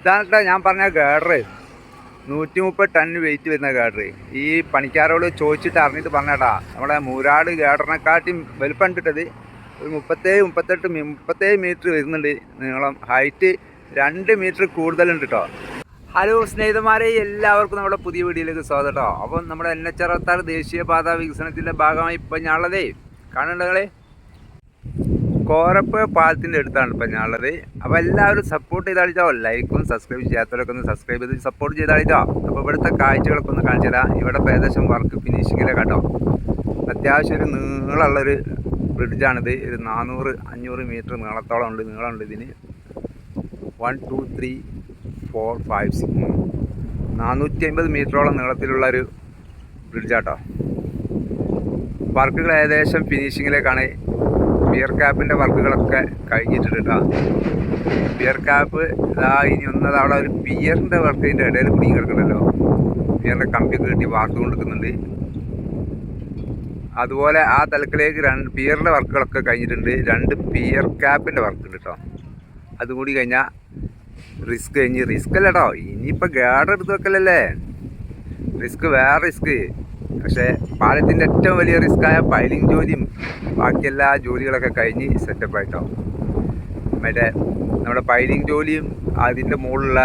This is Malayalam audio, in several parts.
ഇതാണ് ഞാൻ പറഞ്ഞ ഗേഡർ നൂറ്റി മുപ്പത് ടൺ വെയിറ്റ് വരുന്ന ഗേഡർ ഈ പണിക്കാരോട് ചോദിച്ചിട്ട് അറിഞ്ഞിട്ട് പറഞ്ഞേട്ടാ നമ്മുടെ മൂരാട് ഗേഡറിനെക്കാട്ടിയും വലുപ്പം കിട്ടത് ഒരു മുപ്പത്തേഴ് മുപ്പത്തെട്ട് മുപ്പത്തേഴ് മീറ്റർ വരുന്നുണ്ട്. നീളം ഹൈറ്റ് രണ്ട് മീറ്റർ കൂടുതലുണ്ട് കേട്ടോ ഹലോ സ്നേഹിതന്മാരെ എല്ലാവർക്കും നമ്മുടെ പുതിയ വീഡിയോയിലേക്ക് സ്വാഗതം കേട്ടോ അപ്പം നമ്മുടെ എൻ എച്ച് അറുപത്താറ് ദേശീയപാത വികസനത്തിന്റെ ഭാഗമായി ഇപ്പം ഞാനുള്ളതേ. കാണുന്നുണ്ടങ്ങളെ കോരപ്പ് പാലത്തിന്റെ അടുത്താണ് ഇപ്പം ഞാനുള്ളത്. അപ്പോൾ എല്ലാവരും സപ്പോർട്ട് ചെയ്താളിച്ചോ ലൈക്കും സബ്സ്ക്രൈബ് ചെയ്യാത്തവരൊക്കെ ഒന്ന് സബ്സ്ക്രൈബ് ചെയ്ത് സപ്പോർട്ട് ചെയ്താളിച്ചോ അപ്പോൾ ഇവിടുത്തെ കാഴ്ചകളൊക്കെ ഒന്ന് കാണിച്ചു തരാം. ഇവിടെ ഏകദേശം വർക്ക് ഫിനിഷിങ്ങിലെ കേട്ടോ. അത്യാവശ്യം ഒരു നീളമുള്ളൊരു ബ്രിഡ്ജാണിത് ഒരു നാനൂറ് അഞ്ഞൂറ് മീറ്റർ നീളത്തോളം ഉണ്ട്. നീളമുണ്ട് ഇതിന്. One two three four five six നാനൂറ്റി അമ്പത് മീറ്ററോളം നീളത്തിലുള്ള ഒരു ബ്രിഡ്ജാട്ടോ വർക്കുകൾ ഏകദേശം ഫിനിഷിങ്ങിലേക്കാണ് ബിയർ ക്യാപ്പിന്റെ വർക്കുകളൊക്കെ കഴിഞ്ഞിട്ടുണ്ട് കേട്ടോ ബിയർ ക്യാപ്പ് ഇതാ ഇനി ഒന്നത് അവിടെ ഒരു ബിയറിന്റെ വർക്ക് ഇതിന്റെ ഇടയിൽ കുടുങ്ങി കിടക്കണല്ലോ. ബിയറിന്റെ കമ്പിയൊക്കെ കിട്ടി വാർത്ത് കൊടുക്കുന്നുണ്ട് അതുപോലെ ആ തലക്കിലേക്ക് രണ്ട് ബിയറിന്റെ വർക്കുകളൊക്കെ കഴിഞ്ഞിട്ടുണ്ട്. രണ്ട് ബിയർ ക്യാപ്പിന്റെ വർക്ക് ഉണ്ട് കേട്ടോ അതുകൂടി കഴിഞ്ഞാൽ റിസ്ക് കഴിഞ്ഞ് റിസ്ക് അല്ല കേട്ടോ ഇനിയിപ്പോൾ ഗാർഡ് എടുത്ത് വെക്കലല്ലേ? റിസ്ക് വേറെ റിസ്ക് പക്ഷേ പാലത്തിന്റെ ഏറ്റവും വലിയ റിസ്ക്കായ പൈലിംഗ് ജോലിയും ബാക്കി എല്ലാ ജോലികളൊക്കെ കഴിഞ്ഞ് സെറ്റപ്പ് ആയിട്ടാവും മറ്റേ നമ്മുടെ പൈലിംഗ് ജോലിയും അതിന്റെ മുകളിലുള്ള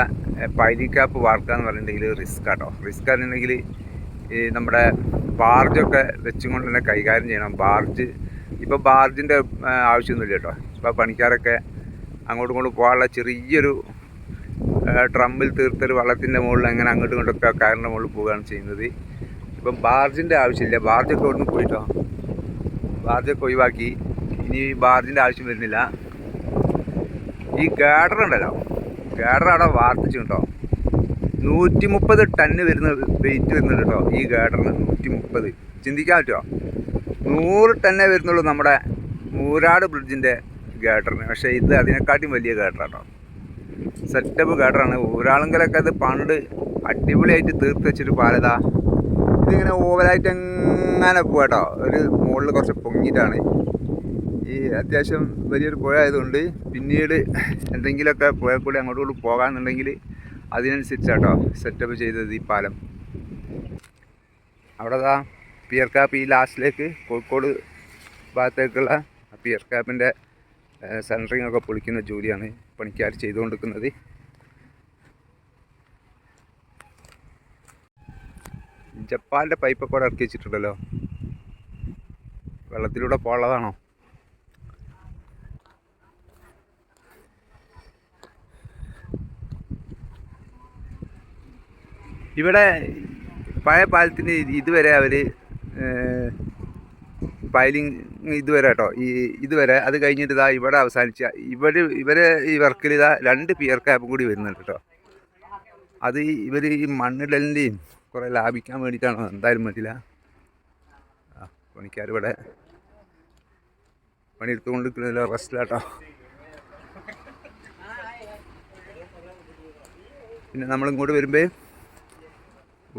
പൈലിംഗ് ക്യാപ്പ് വാർക്കാന്ന് പറഞ്ഞിട്ടുണ്ടെങ്കിൽ റിസ്ക് ആട്ടോ റിസ്ക് ആണെന്നുണ്ടെങ്കിൽ നമ്മുടെ ബാർജൊക്കെ വെച്ചുകൊണ്ട് തന്നെ കൈകാര്യം ചെയ്യണം. ബാർജ് ഇപ്പോൾ ബാർജിന്റെ ആവശ്യമൊന്നുമില്ല കേട്ടോ. ഇപ്പോൾ പണിക്കാരൊക്കെ അങ്ങോട്ടും ഇങ്ങോട്ടും പോകാനുള്ള ചെറിയൊരു ട്രമ്പിൽ തീർത്തൊരു വള്ളത്തിന്റെ മുകളിൽ അങ്ങനെ അങ്ങോട്ടും ഇങ്ങോട്ടൊക്കെ കയറിന്റെ മുകളിൽ പോവുകയാണ് ചെയ്യുന്നത്. ഇപ്പം ബാർജിന്റെ ആവശ്യമില്ല. ബാർജൊക്കെ ഇവിടുന്ന് പോയിട്ടോ ബാർജൊക്കെ ഒഴിവാക്കി. ഇനി ബാർജിന്റെ ആവശ്യം വരുന്നില്ല. ഈ ഗാഡർ ഉണ്ടല്ലോ. ഗാഡർ അവിടെ വാർത്തിച്ചു കേട്ടോ നൂറ്റി മുപ്പത് ടണ്ണ് വരുന്ന വെയിറ്റ് വരുന്നുണ്ട് കേട്ടോ ഈ ഗാഡറിന്. നൂറ്റി മുപ്പത് ചിന്തിക്കാൻ പറ്റുമോ? നൂറ് ടണ്ണേ വരുന്നുള്ളൂ നമ്മുടെ മൂരാട് ബ്രിഡ്ജിന്റെ ഗാഡറിന്. പക്ഷേ ഇത് അതിനെക്കാട്ടിയും വലിയ ഗാഡറാട്ടോ സെറ്റപ്പ് ഗാഡറാണ്. ഊരാളുങ്കലൊക്കെ അത് പണ്ട് അടിപൊളിയായിട്ട് തീർത്ത് വെച്ചിട്ട് പാലതാ. ഇതിങ്ങനെ ഓവലായിട്ട് എങ്ങനെ പോകട്ടോ ഒരു മുകളിൽ കുറച്ച് പൊങ്ങിയിട്ടാണ്. ഈ അത്യാവശ്യം വലിയൊരു പുഴ ആയതുകൊണ്ട് പിന്നീട് എന്തെങ്കിലുമൊക്കെ പുഴ കൂടി അങ്ങോട്ടും കൂടി പോകാമെന്നുണ്ടെങ്കിൽ അതിനനുസരിച്ചാട്ടോ സെറ്റപ്പ് ചെയ്തത് ഈ പാലം. അവിടെ ദാ പിയർ കാപ്പ് ഈ ലാസ്റ്റിലേക്ക് കോഴിക്കോട് ഭാഗത്തേക്കുള്ള പിയർ കാപ്പിന്റെ സെന്ററിങ്ങൊക്കെ പൊളിക്കുന്ന ജോലിയാണ് പണിക്കാർ ചെയ്തുകൊണ്ടിരിക്കുന്നത്. ജപ്പാന്റെ പൈപ്പൊക്കെ അവിടെ ഇറക്കി വെച്ചിട്ടുണ്ടല്ലോ. വെള്ളത്തിലൂടെ പോകാനുള്ളതാണോ ഇവിടെ പഴയ പാലത്തിന് ഇതുവരെ അവർ പൈലിങ് ഇതുവരെ കേട്ടോ ഈ ഇതുവരെ അത് കഴിഞ്ഞിട്ട് ഇതാ ഇവിടെ അവസാനിച്ച ഇവർ ഇവരെ ഈ വർക്കിൽ ഇതാ രണ്ട് പിയർ ക്യാപ്പും കൂടി വരുന്നുണ്ട് കേട്ടോ. അത് ഇവർ ഈ മണ്ണിടലിന്റെയും കുറേ ലാഭിക്കാൻ വേണ്ടിയിട്ടാണോ? എന്തായാലും ആ പണിക്കാർ ഇവിടെ പണിയെടുത്തുകൊണ്ടിരിക്കുന്നതിൽ റെസ്റ്റിലാട്ടോ. പിന്നെ നമ്മളിങ്ങോട്ട് വരുമ്പോൾ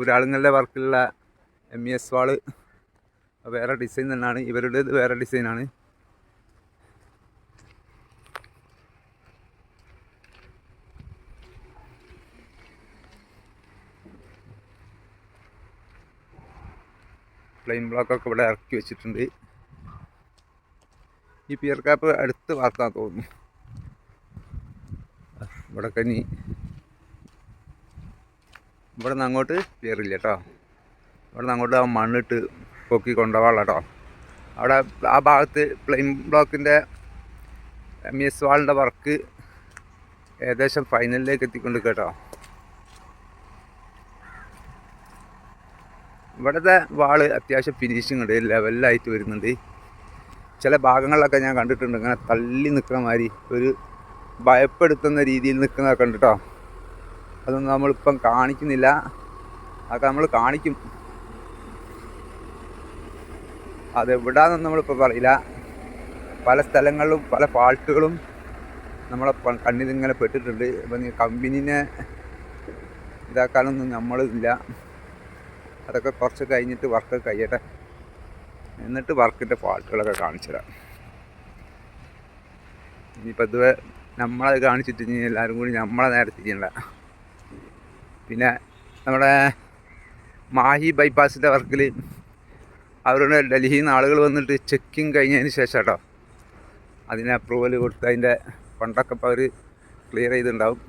ഒരാളുങ്ങളുടെ വർക്കിലുള്ള എം ഇ എസ് വാൾ വേറെ ഡിസൈൻ തന്നെയാണ്. ഇവരുടേത് വേറെ ഡിസൈനാണ് പ്ലെയിൻ ബ്ലോക്കൊക്കെ ഇവിടെ ഇറക്കി വെച്ചിട്ടുണ്ട്. ഈ പിയർ കാപ്പ് അടുത്ത് വാർത്താൻ തോന്നുന്നു. ഇവിടെ കനി ഇവിടെ നിന്ന് അങ്ങോട്ട് പിയറില്ല കേട്ടോ. ഇവിടെ നിന്ന് അങ്ങോട്ട് ആ മണ്ണിട്ട് പൊക്കി കൊണ്ടുപോകാനുള്ള കേട്ടോ. അവിടെ ആ ഭാഗത്ത് പ്ലെയിൻ ബ്ലോക്കിന്റെ എം എസ് വാളിന്റെ വർക്ക് ഏകദേശം ഫൈനലിലേക്ക് എത്തിക്കൊണ്ട് കേട്ടോ. ഇവിടുത്തെ വാൾ അത്യാവശ്യം ഫിനിഷിങ് ഉണ്ട് ലെവലിലായിട്ട് വരുന്നുണ്ട്. ചില ഭാഗങ്ങളിലൊക്കെ ഞാൻ കണ്ടിട്ടുണ്ട് ഇങ്ങനെ തള്ളി നിൽക്കുന്ന മാതിരി ഒരു ഭയപ്പെടുത്തുന്ന രീതിയിൽ നിൽക്കുന്നതൊക്കെ ഉണ്ട് കേട്ടോ അതൊന്നും നമ്മളിപ്പം കാണിക്കുന്നില്ല. അതൊക്കെ നമ്മൾ കാണിക്കും. അത് എവിടാന്നൊന്നും നമ്മളിപ്പോൾ പറയില്ല. പല സ്ഥലങ്ങളിലും പല ഫാൾട്ടുകളും നമ്മളെ ഇങ്ങനെ പെട്ടിട്ടുണ്ട്. അപ്പം കമ്പനീനെ ഇതാക്കാനൊന്നും നമ്മളില്ല. അതൊക്കെ കുറച്ച് കഴിഞ്ഞിട്ട് വർക്ക് കഴിയട്ടെ. എന്നിട്ട് വർക്കിന്റെ ഫാൾട്ടുകളൊക്കെ കാണിച്ചു തരാം ഇനിയിപ്പോൾ ഇതുവരെ നമ്മളത് കാണിച്ചിട്ട് ഇനി എല്ലാവരും കൂടി നമ്മളെ നേരെ തിരിയണ്ട പിന്നെ നമ്മുടെ മാഹി ബൈപ്പാസിന്റെ വർക്കിൽ അവരുടെ ഡൽഹിയിൽ നിന്ന് ആളുകൾ വന്നിട്ട് ചെക്കിങ് കഴിഞ്ഞതിന് ശേഷം കേട്ടോ അതിന് അപ്രൂവൽ കൊടുത്ത് അതിന്റെ ഫണ്ടൊക്കെ ഇപ്പോൾ അവർ ക്ലിയർ ചെയ്തിട്ടുണ്ടാവും.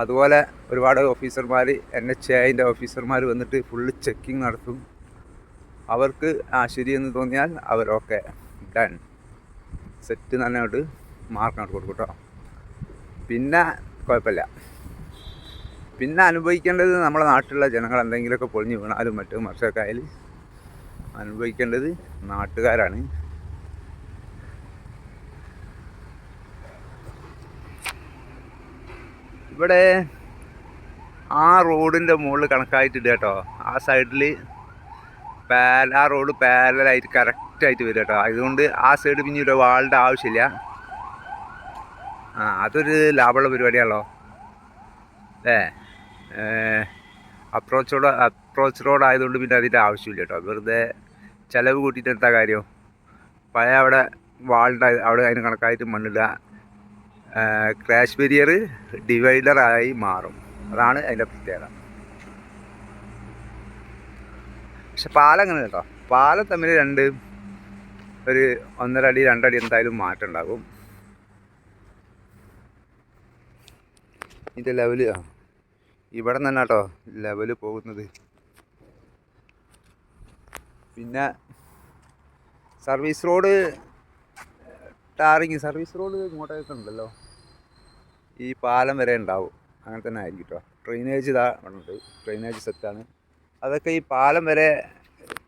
അതുപോലെ ഒരുപാട് ഓഫീസർമാർ എൻ എച്ച് ഐന്റെ ഓഫീസർമാർ വന്നിട്ട് ഫുള്ള് ചെക്കിങ് നടത്തും. അവർക്ക് ആ ശരിയെന്ന് തോന്നിയാൽ അവരൊക്കെ ഡൺ സെറ്റ് നന്നായിട്ട് മാർക്ക് അങ്ങോട്ട് കൊടുക്കും കേട്ടോ പിന്നെ കുഴപ്പമില്ല. പിന്നെ അനുഭവിക്കേണ്ടത് നമ്മുടെ നാട്ടിലുള്ള ജനങ്ങൾ എന്തെങ്കിലുമൊക്കെ പൊളിഞ്ഞ് വീണാലും മറ്റും മറിച്ചൊക്കെ ആയാലും അനുഭവിക്കേണ്ടത് നാട്ടുകാരാണ്. ഇവിടെ ആ റോഡിന്റെ മുകളിൽ കണക്കായിട്ടില്ല കേട്ടോ. ആ സൈഡിൽ പാല ആ റോഡ് പാരലായിട്ട് കറക്റ്റായിട്ട് വരും കേട്ടോ. അതുകൊണ്ട് ആ സൈഡ് പിന്നെ ഒരു വാളിന്റെ ആവശ്യമില്ല. ആ അതൊരു ലാഭമുള്ള പരിപാടിയാണല്ലോ. അല്ലേ? അപ്രോച്ച് റോഡ് അപ്രോച്ച് റോഡ് ആയതുകൊണ്ട് പിന്നെ അതിന്റെ ആവശ്യമില്ല കേട്ടോ. വെറുതെ ചിലവ് കൂട്ടിയിട്ട് എന്താ കാര്യം? പഴയ അവിടെ വാളിന്റെ അവിടെ അതിന് കണക്കായിട്ട് മണ്ണില്ല ക്രാഷ് ബെരിയർ ഡിവൈഡറായി മാറും. അതാണ് അതിന്റെ പ്രത്യേകത. പക്ഷെ പാലം അങ്ങനെ കേട്ടോ. പാലം തമ്മിൽ രണ്ട് ഒരു ഒന്നര അടി രണ്ടടി എന്തായാലും മാറ്റം ഉണ്ടാകും. ഇതിന്റെ ലെവൽ ഇവിടെ നിന്ന് കേട്ടോ ലെവൽ പോകുന്നത്. പിന്നെ service road tarring service road ഇങ്ങോട്ടേക്ക് ഉണ്ടല്ലോ. ഈ പാലം വരെ ഉണ്ടാവും. അങ്ങനെ തന്നെ ആയിരിക്കും കേട്ടോ ഡ്രെയിനേജ് ഇതാ ഉണ്ട് ഡ്രെയിനേജ് സെറ്റാണ് അതൊക്കെ ഈ പാലം വരെ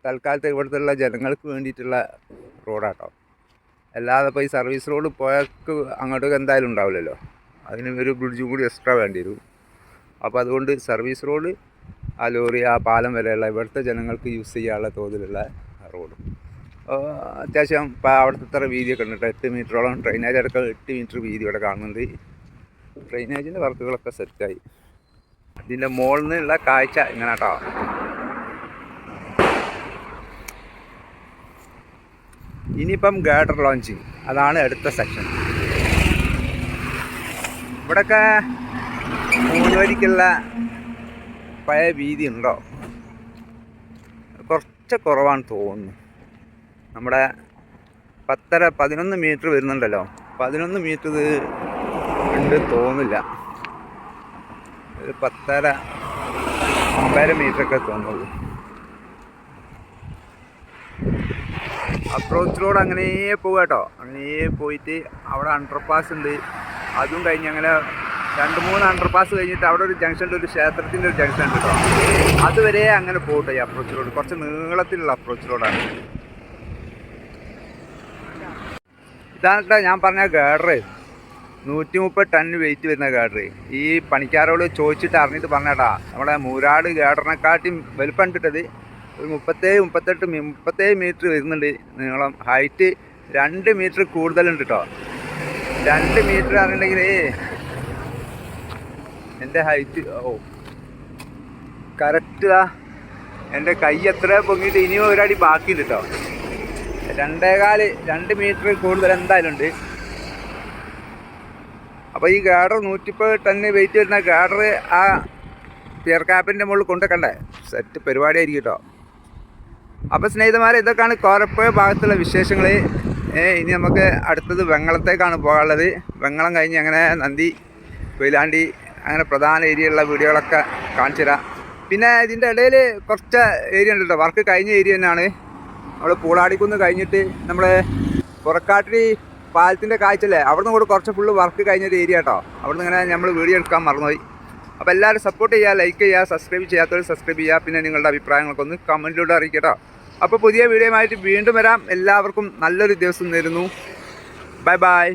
തൽക്കാലത്ത് ഇവിടുത്തെ ജനങ്ങൾക്ക് വേണ്ടിയിട്ടുള്ള റോഡാട്ടോ അല്ലാതെ ഇപ്പോൾ ഈ സർവീസ് റോഡ് പോയക്ക് അങ്ങോട്ടേക്ക് എന്തായാലും ഉണ്ടാവില്ലല്ലോ. അതിന് ഒരു ബ്രിഡ്ജും കൂടി എക്സ്ട്രാ വേണ്ടി വരും. അപ്പോൾ അതുകൊണ്ട് സർവീസ് റോഡ് ആ ലോറി ആ പാലം വരെയുള്ള ഇവിടുത്തെ ജനങ്ങൾക്ക് യൂസ് ചെയ്യാനുള്ള തോതിലുള്ള റോഡും അത്യാവശ്യം ഇപ്പോൾ അവിടുത്തെ ഇത്ര വീതിയൊക്കെ ഉണ്ട് എട്ട് മീറ്ററോളം ഡ്രെയിനേജ് അടക്കം എട്ട് മീറ്റർ വീതി ഇവിടെ കാണുന്നുണ്ട്. ഡ്രെയിനേജിന്റെ വർക്കുകളൊക്കെ സെറ്റായി ഇതിന്റെ മുകളിൽ നിന്നുള്ള കാഴ്ച ഇങ്ങനെ കേട്ടോ ഇനിയിപ്പം ഗാഡർ ലോഞ്ചിങ് അതാണ് അടുത്ത സെക്ഷൻ ഇവിടെയൊക്കെ മൂന്ന് വരിക്കുള്ള പഴയ വീതി ഉണ്ടോ കുറച്ച് കുറവാണ് തോന്നുന്നു. നമ്മുടെ പത്തര പതിനൊന്ന് മീറ്റർ വരുന്നുണ്ടല്ലോ. പതിനൊന്ന് മീറ്റർ ഉണ്ട് തോന്നില്ല. ഒരു പത്തര ഒമ്പതര മീറ്ററൊക്കെ തോന്നുള്ളൂ. അപ്രോച്ച് റോഡ് അങ്ങനെ പോവുക കേട്ടോ അങ്ങനെ പോയിട്ട് അവിടെ അണ്ടർപാസ് ഉണ്ട്. അതും കഴിഞ്ഞ് അങ്ങനെ രണ്ട് മൂന്ന് അണ്ടർപാസ് കഴിഞ്ഞിട്ട് അവിടെ ഒരു ജംഗ്ഷന്റെ ഒരു ക്ഷേത്രത്തിന്റെ ഒരു ജംഗ്ഷൻ ഉണ്ട് കേട്ടോ അതുവരെ അങ്ങനെ പോകട്ടെ ഈ അപ്രോച്ച് റോഡ് കുറച്ച് നീളത്തിലുള്ള അപ്രോച്ച് റോഡാണ് ഇതാണ് കേട്ടോ ഞാൻ പറഞ്ഞ ഗാഡർ നൂറ്റി മുപ്പത് ടൺ വെയിറ്റ് വരുന്ന ഗാഡറി ഈ പണിക്കാരോട് ചോദിച്ചിട്ട് അറിഞ്ഞിട്ട് പറഞ്ഞാട്ടാ നമ്മുടെ മൂരാട് ഗാഡറിനെക്കാട്ടിയും വലുപ്പം ഇട്ടിട്ടത് ഒരു മുപ്പത്തേഴ് മുപ്പത്തെട്ട് മുപ്പത്തേഴ് മീറ്റർ വരുന്നുണ്ട് നീളം. ഹൈറ്റ് രണ്ട് മീറ്റർ കൂടുതലുണ്ട് കേട്ടോ രണ്ട് മീറ്റർ അറിഞ്ഞിട്ടുണ്ടെങ്കിൽ എന്റെ ഹൈറ്റ് ഓ കറക്റ്റ് എന്റെ കൈ എത്ര പൊങ്ങിയിട്ട് ഇനിയും ഒരടി ബാക്കിയുണ്ട് കേട്ടോ രണ്ടേകാൽ രണ്ട് മീറ്റർ കൂടുതൽ എന്തായാലും ഉണ്ട്. അപ്പോൾ ഈ ഗാഡർ നൂറ്റിപ്പത് ടണ്ണ് വെയിറ്റ് വരുന്ന ഗാഡർ ആ പിയർ ക്യാപ്പിന്റെ മുകളിൽ കണ്ടേ സെറ്റ് പരിപാടിയായിരിക്കും കേട്ടോ അപ്പോൾ സ്നേഹിതന്മാരെ ഇതൊക്കെയാണ് കോരപ്പുഴ ഭാഗത്തുള്ള വിശേഷങ്ങൾ ഇനി നമുക്ക് അടുത്തത് വെങ്ങളത്തേക്കാണ് പോകാനുള്ളത്. വെങ്ങളം കഴിഞ്ഞ് അങ്ങനെ നന്ദി കൊയിലാണ്ടി അങ്ങനെ പ്രധാന ഏരിയയിലുള്ള വീഡിയോകളൊക്കെ കാണിച്ചു തരാം. പിന്നെ ഇതിന്റെ ഇടയിൽ കുറച്ച് ഏരിയ ഉണ്ട് കേട്ടോ വർക്ക് കഴിഞ്ഞ ഏരിയ തന്നെയാണ്. നമ്മൾ പൂളാടിക്കുന്ന് കഴിഞ്ഞിട്ട് നമ്മൾ പുറക്കാട്ടിരി പാലത്തിന്റെ കാഴ്ചല്ലേ അവിടുന്ന് കൂടെ കുറച്ച് ഫുള്ള് വർക്ക് കഴിഞ്ഞൊരു ഏരിയ കേട്ടോ അവിടെ നിന്ന് ഇങ്ങനെ നമ്മൾ വീഡിയോ എടുക്കാൻ മറന്നുപോയി. അപ്പോൾ എല്ലാവരും സപ്പോർട്ട് ചെയ്യുക ലൈക്ക് ചെയ്യുക സബ്സ്ക്രൈബ് ചെയ്യാത്തവർ സബ്സ്ക്രൈബ് ചെയ്യുക. പിന്നെ നിങ്ങളുടെ അഭിപ്രായങ്ങളൊക്കെ ഒന്ന് കമന്റിലൂടെ അറിയിക്കുക കേട്ടോ അപ്പോൾ പുതിയ വീഡിയോയുമായിട്ട് വീണ്ടും വരാം. എല്ലാവർക്കും നല്ലൊരു ദിവസം നേരുന്നു. Bye bye